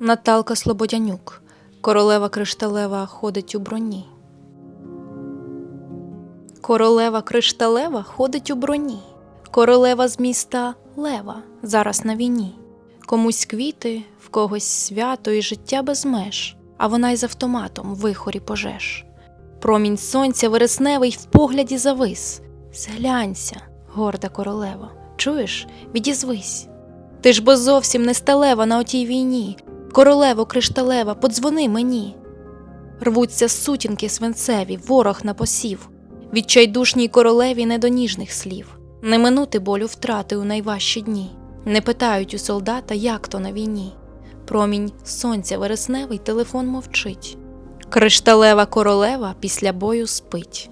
Наталка Слободянюк, королева кришталева ходить у броні. Королева кришталева ходить у броні. Королева з міста Лева зараз на війні. Комусь квіти, в когось свято і життя без меж, а вона й з автоматом вихорі пожеж. Промінь сонця вересневий в погляді завис. Зглянься, горда королева, чуєш, відізвись. Ти ж бо зовсім не сталева на отій війні. Королево кришталева, подзвони мені. Рвуться сутінки свинцеві, ворог на посів. Відчайдушній королеві не до ніжних слів. Не минути болю втрати у найважчі дні. Не питають у солдата, як то на війні. Промінь сонця вересневий телефон мовчить. Кришталева королева після бою спить.